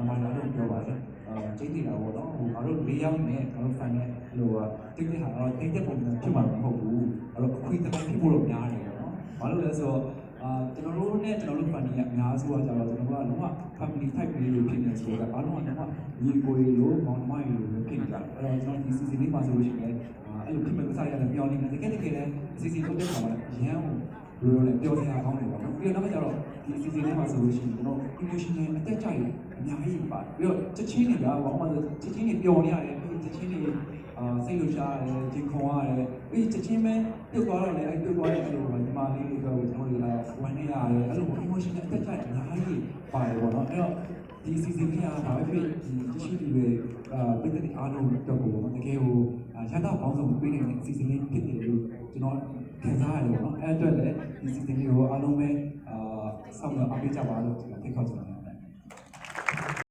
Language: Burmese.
မမလာတော့ပြောပါတယ်အာကျိတ်နေတာပေါ့နော်ဟိုငါတို့၄ယောက်နဲ့ငါတို့ fan နဲ့ဟိုတိတ်တိတ်ဟာတော့တိတ်တဲ့ပုံစံဖြစ်မှာမဟုတ်ဘူးအဲ့တော့အခွေတမိုင်းဖြစ်ဖို့တော့များတယ်ပေါ့နော်ဘာလို့လဲဆိုတော့အာကျွန်တော်တို့နဲ့ကျွန်တော်တို့ fan တွေကအများစုကကြတော့ကျွန်တော်တို့ကလုံးဝ family type လေးလိုဖြစ်နေဆိုတော့အားလုံးကလုံးဝညီကိုရီလိုမောင်နှမရီလိုဖြစ်နေကြတယ်အဲ့တော့ကျွန်တော်ဒီ season လေးမှာဆိုလို့ရှိရင်အဲ့လိုဖြစ်မဲ့ကစားရတယ်မျောနေတယ်တကယ်တကယ်လည်း season ထုတ်တဲ့ခါမှာရမ်းဘ ယ်လိုလဲပြောစရာကောင်းတယ်ပေါ့နော်ပြီးတော့နောက်ကျတော့ဒီ season လေးမှာဆိုလို့ရှိရင်ကျွန်တော် emotional အတက်ကြရအများကြီးပါပြီးတော့ချက်ချင်းတွေကဘာမှမချက်ချင်းတွေပျော်နေရတယ်ပြီးချက်ချင်းတွေအာစိတ်လှရှားရတယ်ဂျင်ခွန်ရတယ်ပြီးချက်ချင်းပဲပြုတ်သွားတယ်အဲ့ပြုတ်သွားတဲ့အဲ့လိုဒီမာလေးတွေကကျွန်တော်တို့ကဝမ်းနေရတယ်အဲ့လို emotional အတက်ကြရအများကြီးပါတယ်ပေါ့နော်အဲ့တော့ဒီ season ကြီးကဘာပဲဖြစ်ဒီတရှိတွေပဲအာပြည်တဲ့အားလုံးတော့ကိုတကယ်ကိုရတာပေါင်းစုံပေးနေတဲ့ season လေးဖြစ်တယ်လို့ကျွန်တော် ခံစားရတယ်ပေါ့နော်အဲ့အတွက်လည်းဒီ season လေးကိုအားလုံးပဲအာဆောက်ရအားပေးကြပါလို့ကျွန်တော်ဖိတ်ခေါ်ချင်ပါတယ်